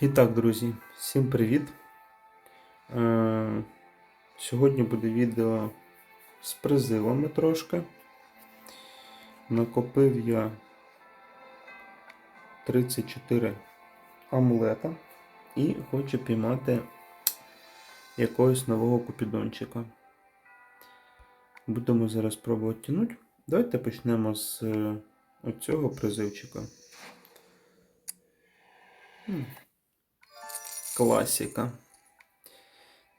І так, друзі, всім привіт! Е, Сьогодні буде відео з призивами трошки. Накопив я 34 амулета і хочу піймати якогось нового купідончика. Будемо зараз пробувати тянути. Давайте почнемо з е, оцього призивчика. Класика.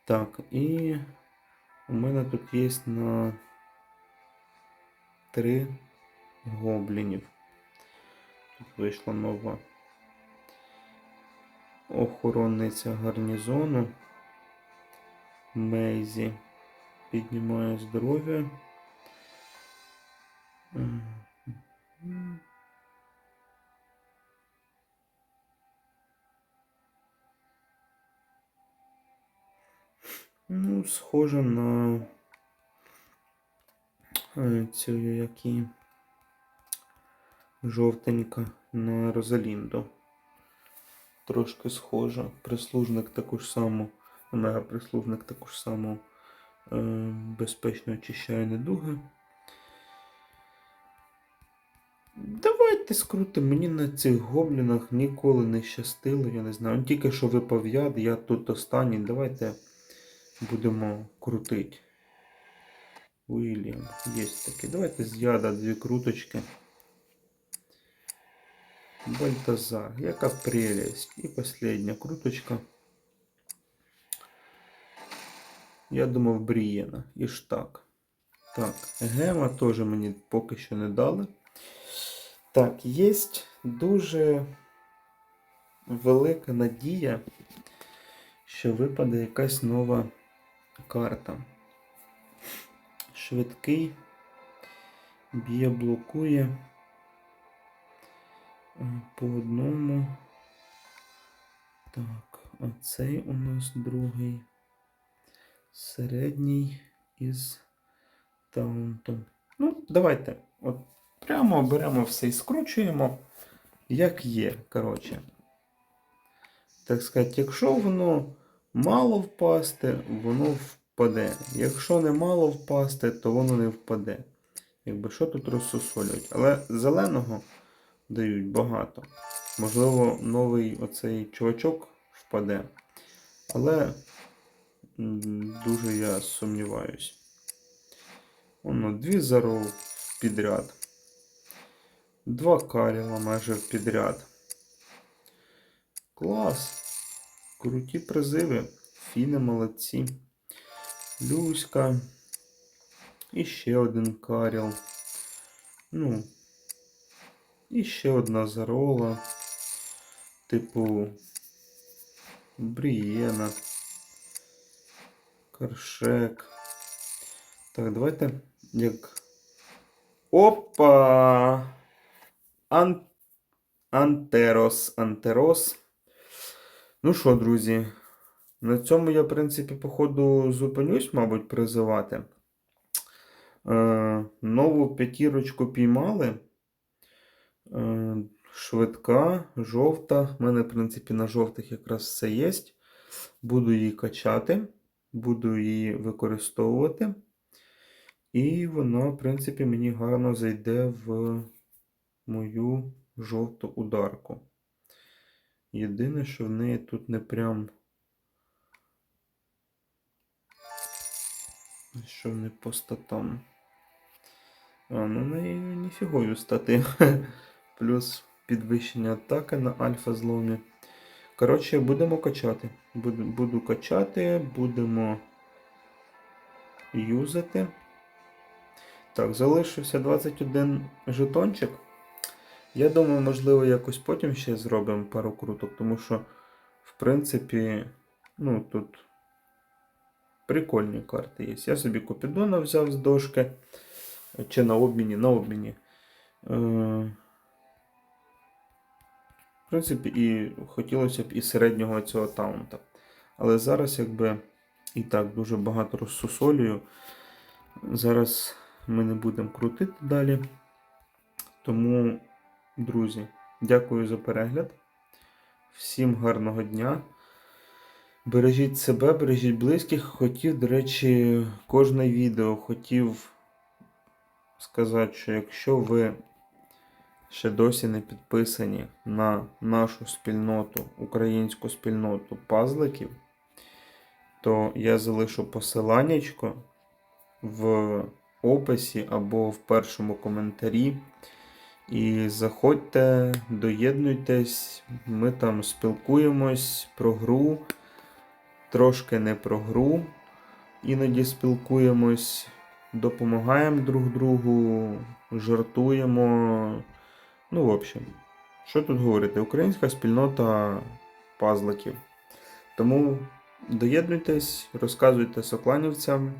Так, і у мене тут є на три гоблінів. Тут вийшла нова охоронниця гарнізону. Мейзі піднімає здоров'я. Ну, схоже на е, цю які жовтенька на Розалінду. Трошки схожа. Прислужник таку ж саму, мега прислужник таку ж саму е, безпечно очищає недуги. Давайте скрутимо. Мені на цих гоблінах ніколи не щастило, я не знаю. Тільки що випав яд, я тут останній. Давайте будемо крутити. Уильям, є таке. Давайте з яда дві круточки. Бальтазар, яка прелесть. І остання круточка. Я думав Брієна. І ж так. Так, гема теж мені поки що не дали. Так, є дуже велика надія, що випаде якась нова карта. Швидкий, б'є, блокує е, по одному. Так, а цей у нас другий. Середній із таунтом. Ну, давайте. От прямо беремо все і скручуємо, як є. Коротше. Так сказати, якщо воно мало впасти, воно впаде. Якщо не мало впасти, то воно не впаде. Якби що тут розсусолюють. Але зеленого дають багато. Можливо, новий оцей чувачок впаде. Але дуже я сумніваюсь. Воно дві зару підряд. Два каріла майже підряд. Клас! Круті призиви. Фіни молодці. Люська. І ще один каріл. Ну. І ще одна зарола. Типу. Брієна. Каршек. Так, давайте як. Опа! Ан... Антерос. Антерос. Ну що, друзі, на цьому я, в принципі, походу, зупинюсь, мабуть, призивати. Е, нову п'ятірочку піймали. Е, швидка, жовта. У мене, в принципі, на жовтих якраз все є. Буду її качати, буду її використовувати. І вона, в принципі, мені гарно зайде в мою жовту ударку. Єдине, що в неї тут не прям. Що не по статам. А, ну в неї ніфігою стати. Плюс підвищення атаки на альфа зломі. Коротше, будемо качати. Буду, буду качати, будемо юзати. Так, залишився 21 жетончик. Я думаю, можливо, якось потім ще зробимо пару круток, тому що, в принципі, ну, тут прикольні карти є. Я собі Купідона взяв з дошки. Чи на обміні, на обміні. Е, В принципі, і хотілося б і середнього цього таунта. Але зараз, якби і так дуже багато розсусолюю. Зараз ми не будемо крутити далі. Тому, друзі, дякую за перегляд. Всім гарного дня. Бережіть себе, бережіть близьких. Хотів, до речі, кожне відео хотів сказати, що якщо ви ще досі не підписані на нашу спільноту, українську спільноту пазликів, то я залишу посиланнячко в описі або в першому коментарі. І заходьте, доєднуйтесь, ми там спілкуємось про гру, трошки не про гру. Іноді спілкуємось, допомагаємо друг другу, жартуємо. Ну, в общем, що тут говорити? Українська спільнота пазликів. Тому доєднуйтесь, розказуйте сокланівцям,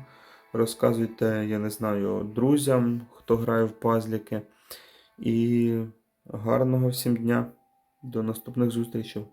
розказуйте, я не знаю, друзям, хто грає в пазліки. І гарного всім дня. До наступних зустрічей.